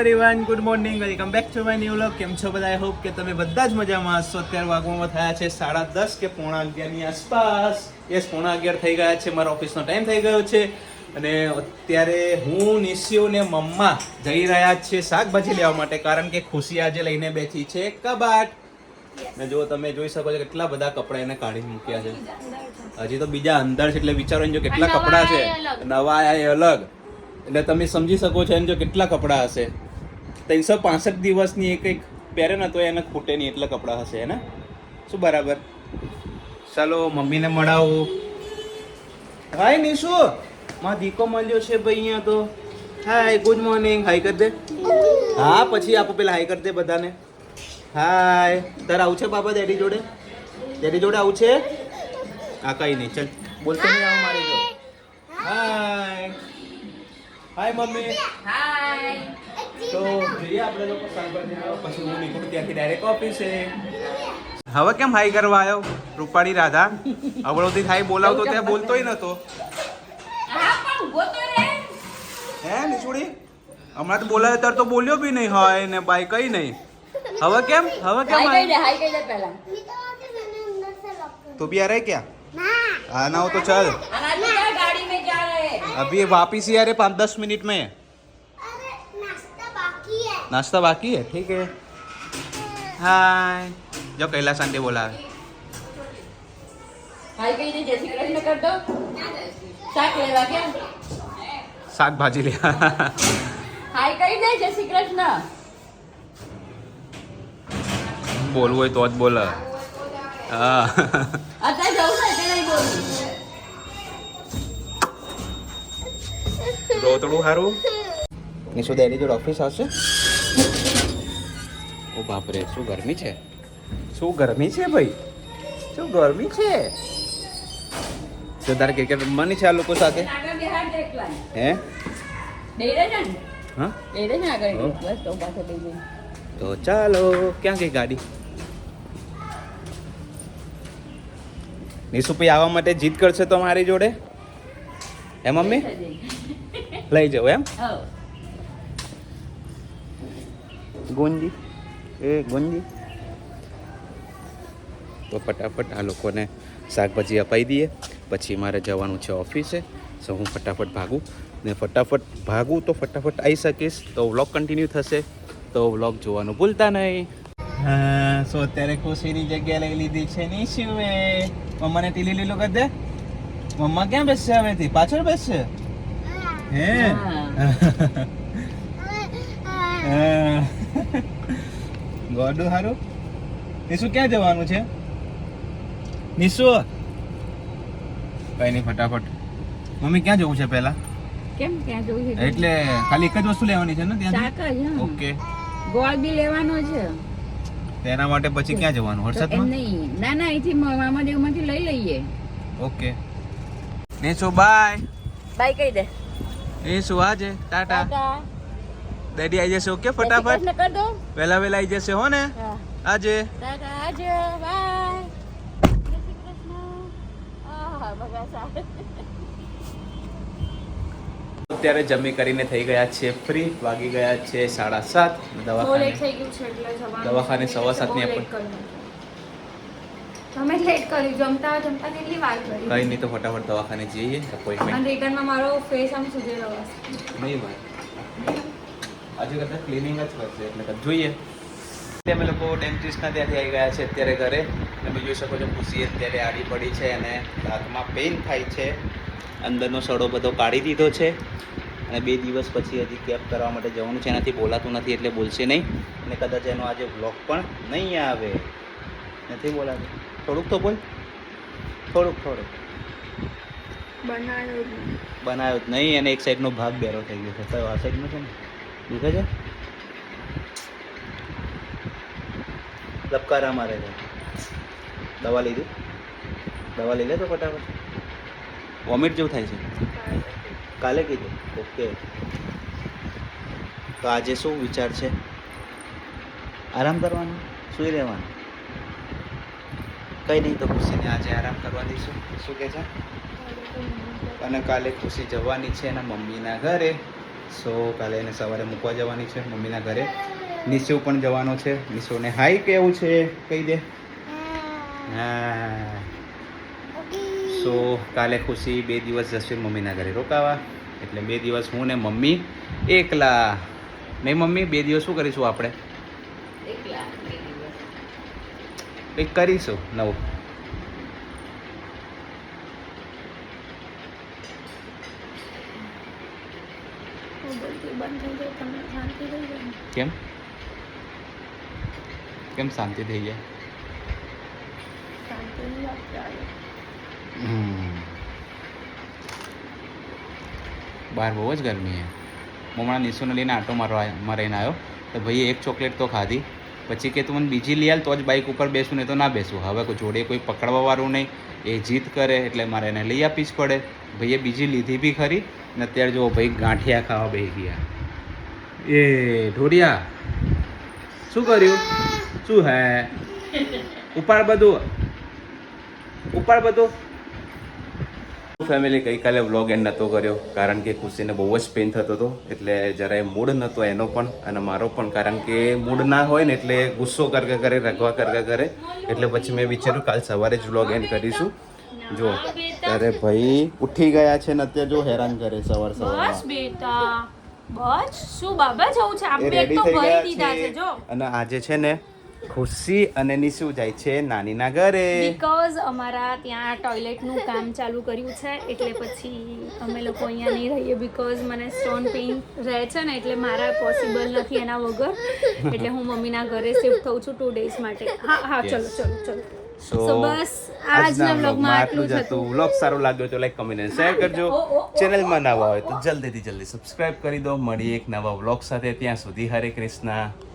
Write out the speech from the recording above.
Everyone good morning welcome back to my new vlog કેમ છો બધા? આઈ હોપ કે તમે બધા જ મજામાં હશો. અત્યારે વાગવામાં થયા છે સાડા દસ કે પોણા અગિયારની આસપાસ. યસ પોણા અગિયાર થઈ ગયા છે. મારો ઓફિસનો ટાઈમ થઈ ગયો છે. અને અત્યારે હું નિશિયો ને મમ્મા જઈ રહ્યા છે શાકભાજી લેવા માટે. કારણ કે ખુશી આજે લઈને બેઠી છે કબાટ. ને જો તમે જોઈ શકો છો કેટલા બધા કપડા એને કાઢી મૂક્યા છે. હજી તો બીજા અંદર છે એટલે વિચારો જો કેટલા કપડાં છે. નવા આયા એ અલગ. એટલે તમે સમજી શકો છો એમ જો કેટલા કપડા હશે. ત્રણસો પાસઠ દિવસની એક કંઈક પહેરે ને તો એને ખૂટે નહીં એટલા કપડાં હશે ને? શું બરાબર? ચાલો મમ્મીને મળાવો. હાય નિશુ. માં દીકો મળ્યો છે ભાઈ અહીંયા તો. Hi good morning. હાય કર દે. હા પછી આપો પેલા હાય કર દે બધાને. હાય. તારે આવું છે બાબા ડેડી જોડે? ડેડી જોડે આવું છે? હા કઈ નહીં. ચલ બોલતો નહીં આવો મારી જો હાય. Hi mummy. તો હવે કેમ હાઈ કરવા આવ્યો રૂપાળી રાધા? અવળોથી થાય બોલાવતો ત્યાં બોલતોય નતો. હે નિશુડી હમણાં તો બોલાવે ત્યારે તો બોલ્યો બી નહીં હોય ને બાય કઈ નહીં. હવે કેમ? હવે કેમ તો બી અરે ક્યાં? આના હો તો ચલ. અભી વાપિસ યાર પાંચ દસ મિનિટ મેં नाश्ता बाकी है ठीक है हाय जो कैलाश आंटी बोला હાય કહી દે જય શ્રી કૃષ્ણ કર દો શાક લેવા કેમ શાક ભાજી લે હાય કહી દે જય શ્રી કૃષ્ણ બોલવું હોય તો જ બોલે હા અત્યારે જવું ને એટલે નહીં બોલું રોતડું સારું નિશુ ડેડી જોડે ઓફિસ આવશે ઓ બાપરે શું ગરમી છે? શું ગરમી છે ભાઈ? શું ગરમી છે? તો તારે ક્રિકેટ રમવાની છે આ લોકો સાથે? હે? હા? તો ચાલો ક્યાં ગઈ ગાડી? નિશુભાઈ આવવા માટે જીદ કરશે તો મારી જોડે? હે મમ્મી? લઈ જાઉં એમ? ગુંજી. એ ગુંજી. તો ફટાફટ આ લોકોને શાકભાજી અપાઈ દઈએ. પછી મારે જવાનું છે ઓફિસે. સો હું ફટાફટ ભાગું. ને ફટાફટ ભાગું તો ફટાફટ આવી શકીશ. તો વ્લોગ કન્ટિન્યુ થશે. તો વ્લોગ જોવાનું ભૂલતા નહીં. હા સો અત્યારે ખુશીની જગ્યા લઈ લીધી છે નિશુએ. મમ્માને ટીલી લીલો કરી દે. મમ્મા ક્યાં બેસશે હવેથી? પાછળ બેસશે? હે. ગોડું હારું? નિશુ ક્યાં જવાનું છે? નિશુ? કઈ નહીં ફટાફટ. મમ્મી ક્યાં જવું છે પહેલા? કેમ ક્યાં જવું છે? એટલે ખાલી એક જ વસ્તુ લેવાની છે ને ત્યાં ઓકે. ગોળ બી લેવાનો છે. તેના માટે પછી ક્યાં જવાનું? વરસાદમાં? નહીં. ના ના અહીંથી મામાદેવમાંથી લઈ લઈએ. ઓકે. નિશુ બાય. બાય કહી દે. નિશુ આજે. ટાટા. ડેડી આવી જશે ઓકે ફટાફટ? કૃષ્ણ કર દો. વહેલા વહેલા આવી જશે હો ને? આજે. આજે. બાય અત્યારે જમી કરીને થઈ ગયા છે ફ્રી વાગી ગયા છે સાડા સાત. દવાખાને થઈ ગયું છે એટલે જવાનું દવાખાને સવા સાતની તમે લેટ કર્યું જમતા જમતા કેટલી વાર કરી? કઈ નહીં તો ફટાફટ દવાખાને જઈએ અને અપોઇન્ટમેન્ટ રિટર્નમાં મારો ફેસ આમ સુધેલો હશે. નહીં ભાઈ આજે કદાચ ક્લિનિંગ જ કરશે એટલે કદાચ જોઈએ. અમે લોકો ડેન્ટિસ્ટના ત્યાંથી આવી ગયા છે અત્યારે ઘરે. તમે જોઈ શકો છો ખુશી અત્યારે આડી પડી છે અને હાથમાં પેઇન થાય છે. અંદરનો સડો બધો કાઢી દીધો છે. અને બે દિવસ પછી હજી કેપ કરવા માટે જવાનું છે. એનાથી બોલાતું નથી એટલે બોલશે નહીં. અને કદાચ એનો આજે વ્લોગ પણ નહીં આવે. નથી બોલાતું. થોડુંક તો બોલ. થોડુંક થોડુંક. બનાવ્યો બનાવ્યો જ નહીં અને એક સાઈડનો ભાગ બેરો થઈ ગયો છે. કયો આ સાઈડનો છે ને? દુખે છે? લપકારા મારે છે. દવા લીધી. દવા લઈ લે તો ફટાફટ. વોમિટ જેવું થાય છે. કાલે કીધું. ઓકે. તો આજે શું વિચાર છે? આરામ કરવાનો? સુઈ રહેવાનું? કંઈ નહીં તો ખુશીને આજે આરામ કરવા દઈશું. શું કહે છે? અને કાલે ખુશી જવાની છે એના મમ્મીના ઘરે. સો કાલે એને સવારે મૂકવા જવાની છે મમ્મીના ઘરે. નિશુ પણ જવાનો છે. નિશુને હાઈ કેવું છે? કહી દે. હા. સો કાલે ખુશી બે દિવસ જશે મમ્મીના ઘરે. રોકાવા. એટલે બે દિવસ હું ને મમ્મી એકલા. નહીં મમ્મી બે દિવસ શું કરીશું આપણે? કંઈક કરીશું નવું. હું બોલતી બંધ થઈ જાય તમને શાંતિ થઈ જાય કેમ? કેમ શાંતિ થઈ જાય? શાંતિની વાત ચાલે. બહાર બહુ જ ગરમી છે. હું હમણાં નિશુને લઈને આટો મારવા મારીને આવ્યો. તો ભાઈએ એક ચોકલેટ તો ખાધી. પછી કે તું મને બીજી લઈ આલ તો જ બાઇક ઉપર બેસું ને તો ના બેસું. હવે કોઈ જોડે કોઈ પકડવાવાળું નહીં. એ જીદ કરે એટલે મારે એને લઈ આપવી જ પડે. ભાઈએ બીજી લીધી બી ખરી ને અત્યારે જો ભાઈ ગાંઠિયા ખાવા બે ગયા. એ ઢોરિયા શું કર્યું? શું હે? ઉપાડ બધું. ઉપાડ બધું. ફેમિલી ગઈકાલે વ્લોગ એન્ડ નહોતો કર્યો કારણ કે ખુશીને બહુ જ પેઇન થતો હતો. એટલે જરાય મૂડ નહોતો એનો પણ અને મારો પણ કારણ કે મૂડ ના હોય ને એટલે ગુસ્સો કરકે કરે રગવા કરકે કરે. એટલે પછી મેં વિચાર્યું કાલ સવારે જ વ્લોગ એન્ડ કરીશું. જો ત્યારે ભાઈ ઉઠી ગયા છે ને અત્યારે જો હેરાન કરે સવાર બસ બેટા બસ. શું બાબા જવું છે? આપણે તો ભરી દીધા છે. જો. અને આજે છે ને ખુશી અને નિશુ જાય છે નાનીના ઘરે. બીકોઝ અમારા ત્યાં ટોયલેટનું કામ ચાલુ કર્યું છે એટલે પછી અમે લોકો અહીંયા નહીં રહીએ બીકોઝ મને સ્ટોન પેઇન રહે છે ને એટલે મારા પોસિબલ નથી એના વગર. એટલે હું મમ્મીના ઘરે શિફ્ટ થઉં છું ટુ ડેઝ માટે. હા હા ચલો. ચલો ચલો. સો બસ આજના વ્લોગમાં આટલું જ હતું. વ્લોગ સારો લાગ્યો તો લાઈક કમેન્ટ અને શેર કરજો. ચેનલમાં નવા હોય તો જલ્દીથી જલ્દી સબસ્ક્રાઇબ કરી દો. મળીએ એક નવા વ્લોગ સાથે. ત્યાં સુધી હરે કૃષ્ણ.